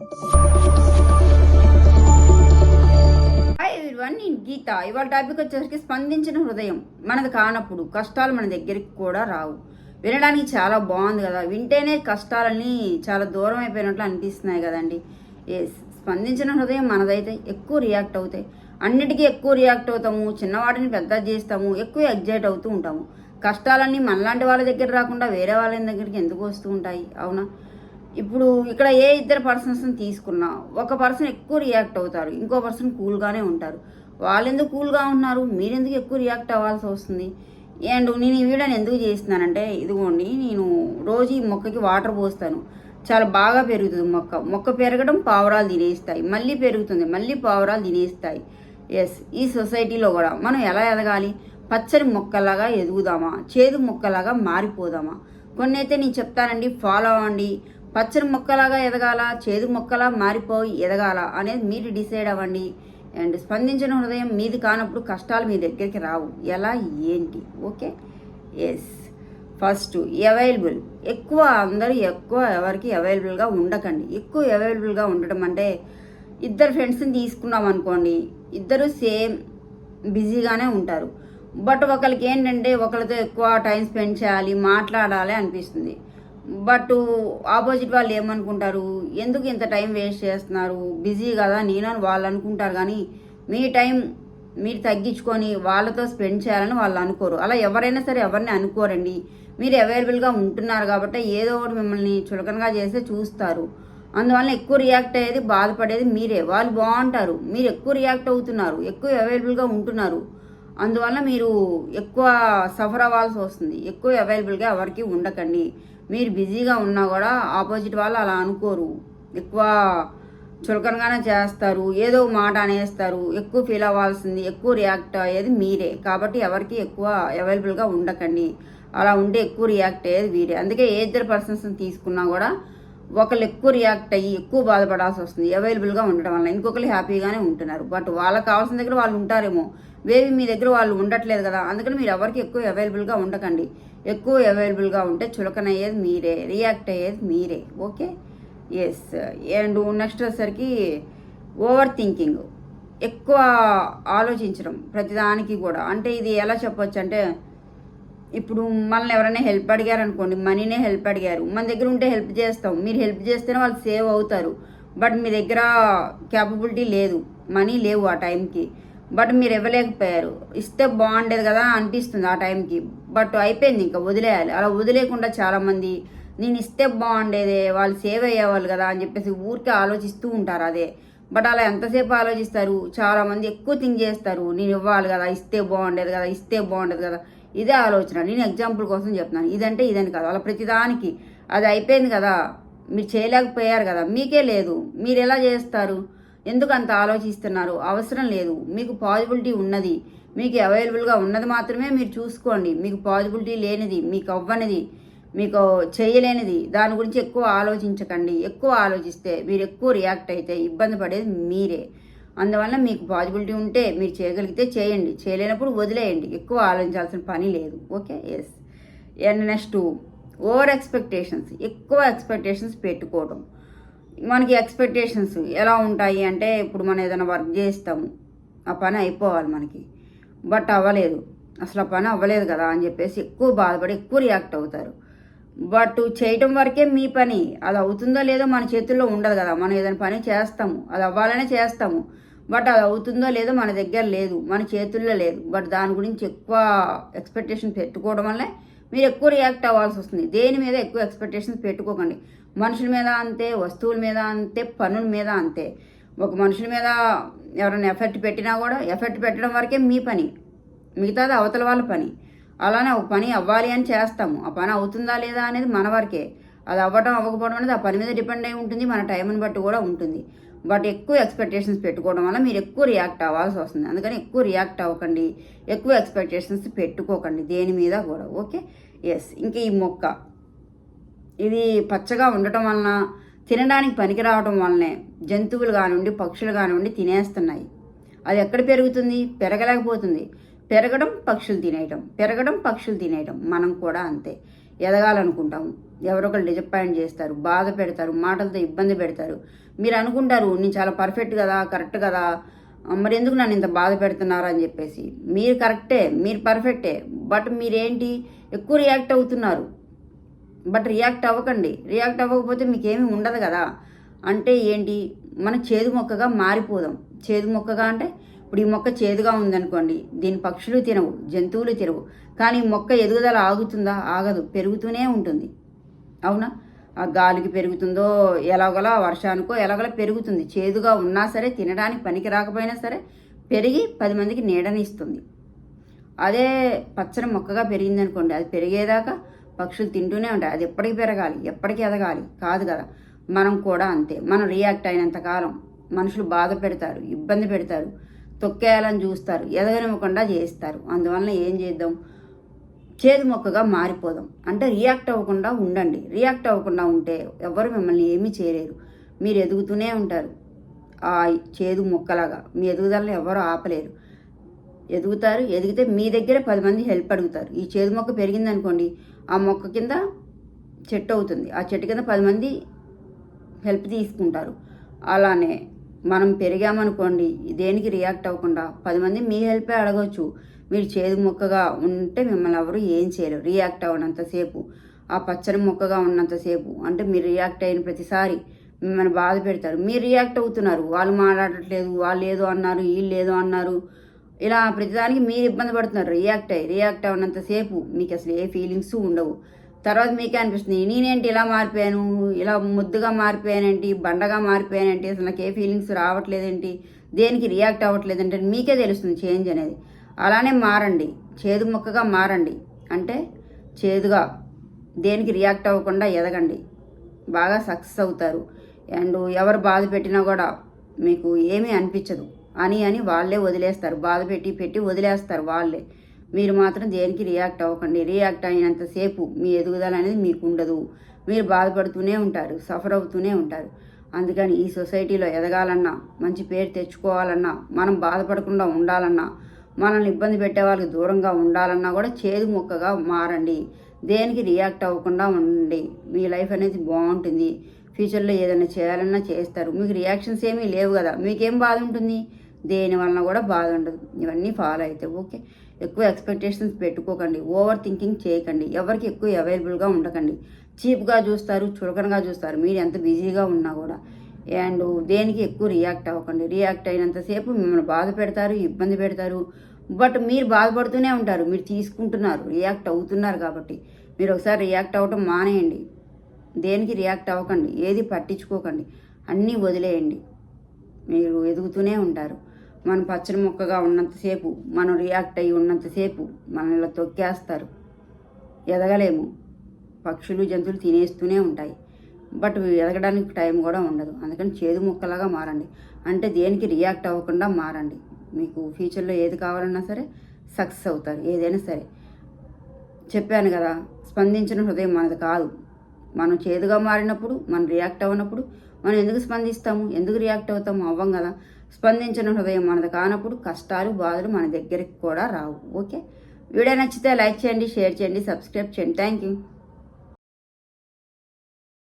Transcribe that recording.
Hi నేను గీత. ఇవాళ topic వచ్చేసరికి స్పందించిన హృదయం మనది కానప్పుడు కష్టాలు మన దగ్గరికి కూడా రావు. వినడానికి చాలా బాగుంది కదా. వింటేనే కష్టాలన్నీ చాలా దూరం అయిపోయినట్లు అనిపిస్తున్నాయి కదండి. ఎస్ స్పందించిన హృదయం మనదైతే ఎక్కువ రియాక్ట్ అవుతాయి. అన్నిటికీ ఎక్కువ రియాక్ట్ అవుతాము చిన్నవాటిని పెద్ద చేస్తాము ఎక్కువ ఎగ్జైట్ అవుతూ ఉంటాము. కష్టాలన్నీ మనలాంటి వాళ్ళ దగ్గర రాకుండా వేరే వాళ్ళ దగ్గరికి ఎందుకు వస్తూ ఉంటాయి? అవునా? ఇప్పుడు ఇక్కడ ఏ ఇద్దరు పర్సన్స్ని తీసుకున్నా ఒక పర్సన్ ఎక్కువ రియాక్ట్ అవుతారు ఇంకో పర్సన్ కూల్గానే ఉంటారు. వాళ్ళు ఎందుకు కూల్గా ఉన్నారు? మీరెందుకు ఎక్కువ రియాక్ట్ అవ్వాల్సి వస్తుంది? అండ్ నేను ఈ వీడియోని ఎందుకు చేస్తున్నానంటే ఇదిగోండి నేను రోజు ఈ మొక్కకి వాటర్ పోస్తాను. చాలా బాగా పెరుగుతుంది మొక్క. మొక్క పెరగడం పావురాలు తినేస్తాయి. మళ్ళీ పెరుగుతుంది మళ్ళీ పావురాలు తినేస్తాయి. ఎస్ ఈ సొసైటీలో కూడా మనం ఎలా ఎదగాలి? పచ్చని మొక్కలాగా ఎదుగుదామా? చేదు మొక్కలాగా మారిపోదామా? కొన్ని అయితే నేను చెప్తానండి ఫాలో అవ్వండి. పచ్చని మొక్కలాగా ఎదగాల చేదు మొక్కలా మారిపోయి ఎదగాల అనేది మీరు డిసైడ్ అవ్వండి. అండ్ స్పందించిన హృదయం మీది కానప్పుడు కష్టాలు మీ దగ్గరికి రావు. ఎలా? ఏంటి? ఓకే? ఎస్ ఫస్ట్ అవైలబుల్ ఎక్కువ అందరూ ఎక్కువ ఎవరికి అవైలబుల్గా ఉండకండి. ఎక్కువ అవైలబుల్గా ఉండటం అంటే ఇద్దరు ఫ్రెండ్స్ని తీసుకున్నాం అనుకోండి ఇద్దరు సేమ్ బిజీగానే ఉంటారు. బట్ ఒకరికి ఏంటంటే ఒకరితో ఎక్కువ టైం స్పెండ్ చేయాలి మాట్లాడాలి అనిపిస్తుంది. బట్ ఆపోజిట్ వాళ్ళు ఏమనుకుంటారు? ఎందుకు ఇంత టైం వేస్ట్ చేస్తున్నారు? బిజీ కదా నేనని వాళ్ళు అనుకుంటారు కానీ మీ టైం మీరు తగ్గించుకొని వాళ్ళతో స్పెండ్ చేయాలని వాళ్ళు అనుకోరు. అలా ఎవరైనా సరే ఎవరిని అనుకోరండి. మీరు అవైలబుల్గా ఉంటున్నారు కాబట్టి ఏదో ఒకటి మిమ్మల్ని చులకనగా చేస్తే చూస్తారు. అందువల్ల ఎక్కువ రియాక్ట్ అయ్యేది బాధపడేది మీరే. వాళ్ళు బాగుంటారు. మీరు ఎక్కువ రియాక్ట్ అవుతున్నారు. ఎక్కువ అవైలబుల్గా ఉంటున్నారు. అందువల్ల మీరు ఎక్కువ సఫర్ అవ్వాల్సి వస్తుంది. ఎక్కువ అవైలబుల్గా ఎవరికి ఉండకండి. మీరు బిజీగా ఉన్నా కూడా ఆపోజిట్ వాళ్ళు అలా అనుకోరు. ఎక్కువ చులకనగానే చేస్తారు. ఏదో మాట అనేస్తారు. ఎక్కువ ఫీల్ అవ్వాల్సింది ఎక్కువ రియాక్ట్ అయ్యేది మీరే. కాబట్టి ఎవరికి ఎక్కువ అవైలబుల్గా ఉండకండి. అలా ఉంటే ఎక్కువ రియాక్ట్ అయ్యేది వీరే. అందుకే ఏ ఇద్దరు పర్సన్స్ని తీసుకున్నా కూడా ఒకళ్ళు ఎక్కువ రియాక్ట్ అయ్యి ఎక్కువ బాధపడాల్సి వస్తుంది. అవైలబుల్గా ఉండడం వల్ల ఇంకొకరు హ్యాపీగానే ఉంటున్నారు. బట్ వాళ్ళకి కావాల్సిన దగ్గర వాళ్ళు ఉంటారేమో. వేవి మీ దగ్గర వాళ్ళు ఉండట్లేదు కదా. అందుకని మీరు ఎవరికి ఎక్కువ అవైలబుల్గా ఉండకండి. ఎక్కువ అవైలబుల్గా ఉంటే చులకన అయ్యేది మీరే రియాక్ట్ అయ్యేది మీరే ఓకే ఎస్ అండ్ నెక్స్ట్ వచ్చేసరికి ఓవర్ థింకింగ్ ఎక్కువ ఆలోచించడం ప్రతిదానికి కూడా. అంటే ఇది ఎలా చెప్పొచ్చు అంటే ఇప్పుడు మనల్ని ఎవరైనా హెల్ప్ అడిగారు అనుకోండి మనీనే హెల్ప్ అడిగారు. మన దగ్గర ఉంటే హెల్ప్ చేస్తాం. మీరు హెల్ప్ చేస్తేనే వాళ్ళు సేవ్ అవుతారు. బట్ మీ దగ్గర క్యాపబిలిటీ లేదు. మనీ లేవు ఆ టైంకి బట్ మీరు ఇవ్వలేకపోయారు. ఇస్తే బాగుండేది కదా అనిపిస్తుంది ఆ టైంకి బట్ అయిపోయింది ఇంకా వదిలేయాలి. అలా వదిలేకుండా చాలామంది నేను ఇస్తే బాగుండేదే వాళ్ళు సేవ్ అయ్యేవాళ్ళు కదా అని చెప్పేసి ఊరికే ఆలోచిస్తూ ఉంటారు అదే. బట్ అలా ఎంతసేపు ఆలోచిస్తారు? చాలామంది ఎక్కువ థింక్ చేస్తారు నేను ఇవ్వాలి కదా ఇస్తే బాగుండేది కదా ఇస్తే బాగుండేది కదా ఇదే ఆలోచన. నేను ఎగ్జాంపుల్ కోసం చెప్తున్నాను. ఇదంటే ఇదని కాదు. అలా ప్రతిదానికి. అది అయిపోయింది కదా. మీరు చేయలేకపోయారు కదా. మీకే లేదు. మీరు ఎలా చేస్తారు? ఎందుకు అంత ఆలోచిస్తున్నారు? అవసరం లేదు. మీకు పాజిబిలిటీ ఉన్నది. మీకు అవైలబుల్గా ఉన్నది మాత్రమే మీరు చూసుకోండి. మీకు పాజిబిలిటీ లేనిది మీకు అవ్వనిది మీకు చేయలేనిది దాని గురించి ఎక్కువ ఆలోచించకండి. ఎక్కువ ఆలోచిస్తే మీరు ఎక్కువ రియాక్ట్ అయితే ఇబ్బంది పడేది మీరే. అందువల్ల మీకు పాజిబిలిటీ ఉంటే మీరు చేయగలిగితే చేయండి. చేయలేనప్పుడు వదిలేయండి. ఎక్కువ ఆలోచించాల్సిన పని లేదు. Okay? Yes and next over expectations ఎక్కువ ఎక్స్పెక్టేషన్స్ పెట్టుకోవడం మనకి ఎక్స్పెక్టేషన్స్ ఎలా ఉంటాయి అంటే ఇప్పుడు మనం ఏదైనా వర్క్ చేస్తాము ఆ పని అయిపోవాలి మనకి. బట్ అవ్వలేదు. అసలు పని అవ్వలేదు కదా అని చెప్పేసి ఎక్కువ బాధపడి ఎక్కువ రియాక్ట్ అవుతారు. బట్ చేయటం వరకే మీ పని. అది అవుతుందో లేదో మన చేతుల్లో ఉండదు కదా. మనం ఏదైనా పని చేస్తాము. అది అవ్వాలనే చేస్తాము. బట్ అది అవుతుందో లేదో మన దగ్గర లేదు. మన చేతుల్లో లేదు. బట్ దాని గురించి ఎక్కువ ఎక్స్పెక్టేషన్ పెట్టుకోవడం వల్లే మీరు ఎక్కువ రియాక్ట్ అవ్వాల్సి వస్తుంది. దేని మీద ఎక్కువ ఎక్స్పెక్టేషన్స్ పెట్టుకోకండి. మనుషుల మీద అంతే వస్తువుల మీద అంతే పనుల మీద అంతే. ఒక మనుషుల మీద ఎవరైనా ఎఫెక్ట్ పెట్టినా కూడా ఎఫెక్ట్ పెట్టడం వరకే మీ పని. మిగతాది అవతల వాళ్ళ పని. అలానే ఒక పని అవ్వాలి అని చేస్తాము. ఆ పని అవుతుందా లేదా అనేది మన వరకే. అది అవ్వడం అవ్వకపోవడం అనేది ఆ పని మీద డిపెండ్ అయి ఉంటుంది. మన టైంని బట్టి కూడా ఉంటుంది. బట్ ఎక్కువ ఎక్స్పెక్టేషన్స్ పెట్టుకోవడం వల్ల మీరు ఎక్కువ రియాక్ట్ అవ్వాల్సి వస్తుంది. అందుకని ఎక్కువ రియాక్ట్ అవ్వకండి. ఎక్కువ ఎక్స్పెక్టేషన్స్ పెట్టుకోకండి దేని మీద కూడా. ఓకే? ఎస్ ఇంకా ఈ మొక్క. ఇది పచ్చగా ఉండటం వలన తినడానికి పనికిరావడం వల్లనే జంతువులు కానివ్వండి పక్షులు కానివ్వండి తినేస్తున్నాయి. అది ఎక్కడ పెరుగుతుంది? పెరగలేకపోతుంది. పెరగడం పక్షులు తినేయడం పెరగడం పక్షులు తినేయడం మనం కూడా అంతే. ఎదగాలనుకుంటాము ఎవరొకరు డిజపాయింట్ చేస్తారు బాధ పెడతారు మాటలతో ఇబ్బంది పెడతారు. మీరు అనుకుంటారు నేను చాలా పర్ఫెక్ట్ కదా కరెక్ట్ కదా. మరి ఎందుకు నన్ను ఇంత బాధ పెడుతున్నారు? అని చెప్పేసి. మీరు కరెక్టే మీరు పర్ఫెక్టే. బట్ మీరేంటి? ఎక్కువ రియాక్ట్ అవుతున్నారు. బట్ రియాక్ట్ అవ్వకండి. రియాక్ట్ అవ్వకపోతే మీకేమీ ఉండదు కదా. అంటే ఏంటి? మన చేదు మొక్కగా మారిపోదాం. చేదు మొక్కగా అంటే ఇప్పుడు ఈ మొక్క చేదుగా ఉందనుకోండి దీని పక్షులు తినవు జంతువులు తినవు కానీ మొక్క ఎదుగుదల ఆగుతుందా? ఆగదు. పెరుగుతూనే ఉంటుంది. అవునా? ఆ గాలికి పెరుగుతుందో ఎలాగోలా వర్షానికో ఎలాగోలా పెరుగుతుంది. చేదుగా ఉన్నా సరే తినడానికి పనికి రాకపోయినా సరే పెరిగి పది మందికి నీడనిస్తుంది అదే పచ్చని మొక్కగా పెరిగింది అనుకోండి అది పెరిగేదాకా పక్షులు తింటూనే ఉంటాయి. అది ఎప్పటికి పెరగాలి ఎప్పటికి ఎదగాలి? కాదు కదా. మనం కూడా అంతే. మనం రియాక్ట్ అయినంత కాలం మనుషులు బాధ పెడతారు ఇబ్బంది పెడతారు తొక్కేయాలని చూస్తారు ఎదగనివ్వకుండా చేస్తారు. అందువలన ఏం చేద్దాం? చేదు మొక్కగా మారిపోదాం. అంటే రియాక్ట్ అవ్వకుండా ఉండండి. రియాక్ట్ అవ్వకుండా ఉంటే ఎవరు మిమ్మల్ని ఏమీ చేయలేరు. మీరు ఎదుగుతూనే ఉంటారు. ఆ చేదు మొక్కలాగా. మీ ఎదుగుదలను ఎవరు ఆపలేరు. ఎదుగుతారు ఎదిగితే మీ దగ్గర పది మంది హెల్ప్ అడుగుతారు. ఈ చేదు మొక్క పెరిగింది అనుకోండి ఆ మొక్క కింద చెట్టు అవుతుంది. ఆ చెట్టు కింద పది మంది హెల్ప్ తీసుకుంటారు. అలానే మనం పెరిగామనుకోండి దేనికి రియాక్ట్ అవ్వకుండా పది మంది మీ హెల్పే అడగవచ్చు మీరు చేదు మొక్కగా ఉంటే మిమ్మల్ని ఎవరు ఏం చేయలేరు. రియాక్ట్ అవ్వనంతసేపు ఆ పచ్చని మొక్కగా ఉన్నంతసేపు అంటే మీరు రియాక్ట్ అయిన ప్రతిసారి మిమ్మల్ని బాధ పెడతారు. మీరు రియాక్ట్ అవుతున్నారు. వాళ్ళు మాట్లాడట్లేదు వాళ్ళు ఏదో అన్నారు వీళ్ళు ఏదో అన్నారు. ఇలా ప్రతిదానికి మీరు ఇబ్బంది పడుతున్నారు. రియాక్ట్ అయ్యి రియాక్ట్ అవునంతసేపు మీకు అసలు ఏ ఫీలింగ్స్ ఉండవు. తర్వాత మీకే అనిపిస్తుంది నేనేంటి ఇలా మారిపోయాను ఇలా ముద్దుగా మారిపోయానేంటి బండగా మారిపోయానేంటి అసలు నాకు ఏ ఫీలింగ్స్ రావట్లేదేంటి దేనికి రియాక్ట్ అవ్వట్లేదంటే మీకే తెలుస్తుంది చేంజ్ అనేది. అలానే మారండి చేదు మొక్కగా మారండి. అంటే చేదుగా దేనికి రియాక్ట్ అవ్వకుండా ఎదగండి. బాగా సక్సెస్ అవుతారు. అండ్ ఎవరు బాధ పెట్టినా కూడా మీకు ఏమీ అనిపించదు. అని అని వాళ్ళే వదిలేస్తారు. బాధ పెట్టి పెట్టి వదిలేస్తారు వాళ్ళే. మీరు మాత్రం దేనికి రియాక్ట్ అవ్వకండి. రియాక్ట్ అయినంతసేపు మీ ఎదుగుదల అనేది మీకు ఉండదు. మీరు బాధపడుతూనే ఉంటారు సఫర్ అవుతూనే ఉంటారు. అందుకని ఈ సొసైటీలో ఎదగాలన్నా మంచి పేరు తెచ్చుకోవాలన్నా మనం బాధపడకుండా ఉండాలన్నా మనల్ని ఇబ్బంది పెట్టే వాళ్ళకి దూరంగా ఉండాలన్నా కూడా చేదు మొక్కగా మారండి. దేనికి రియాక్ట్ అవ్వకుండా ఉండండి. మీ లైఫ్ అనేది బాగుంటుంది. ఫ్యూచర్లో ఏదైనా చేయాలన్నా చేస్తారు. మీకు రియాక్షన్స్ ఏమీ లేవు కదా. మీకేం బాధ ఉంటుంది? దేని వలన కూడా బాధ ఉండదు ఇవన్నీ ఫాలో అయితే ఓకే. ఎక్కువ ఎక్స్పెక్టేషన్స్ పెట్టుకోకండి. ఓవర్ థింకింగ్ చేయకండి. ఎవరికి ఎక్కువ అవైలబుల్గా ఉండకండి. చీప్గా చూస్తారు చులకనగా చూస్తారు. మీరు ఎంత బిజీగా ఉన్నా కూడా. అండ్ దేనికి ఎక్కువ రియాక్ట్ అవ్వకండి. రియాక్ట్ అయినంతసేపు మిమ్మల్ని బాధ పెడతారు ఇబ్బంది పెడతారు. బట్ మీరు బాధపడుతూనే ఉంటారు. మీరు తీసుకుంటున్నారు రియాక్ట్ అవుతున్నారు కాబట్టి. మీరు ఒకసారి రియాక్ట్ అవ్వటం మానేయండి. దేనికి రియాక్ట్ అవ్వకండి. ఏది పట్టించుకోకండి. అన్నీ వదిలేయండి. మీరు ఎదుగుతూనే ఉంటారు. మనం పచ్చని ముక్కగా ఉన్నంతసేపు మనం రియాక్ట్ అయ్యి ఉన్నంతసేపు మనల్ని తొక్కేస్తారు. ఎదగలేము. పక్షులు జంతువులు తినేస్తూనే ఉంటాయి. బట్ ఎదగడానికి టైం కూడా ఉండదు. అందుకని చేదు ముక్కలాగా మారండి. అంటే దేనికి రియాక్ట్ అవ్వకుండా మారండి. మీకు ఫ్యూచర్లో ఏది కావాలన్నా సరే సక్సెస్ అవుతారు. ఏదైనా సరే. చెప్పాను కదా స్పందించిన హృదయం మనది కాదు. మనం చేదుగా మారినప్పుడు మనం రియాక్ట్ అవ్వనప్పుడు మనం ఎందుకు స్పందిస్తాము? ఎందుకు రియాక్ట్ అవుతాము? అవ్వం కదా. స్పందించిన హృదయం మనది. కానప్పుడు కష్టాలు బాధలు మన దగ్గరికి కూడా రావు. ఓకే? వీడియో నచ్చితే లైక్ చేయండి షేర్ చేయండి సబ్స్క్రైబ్ చేయండి. Thank you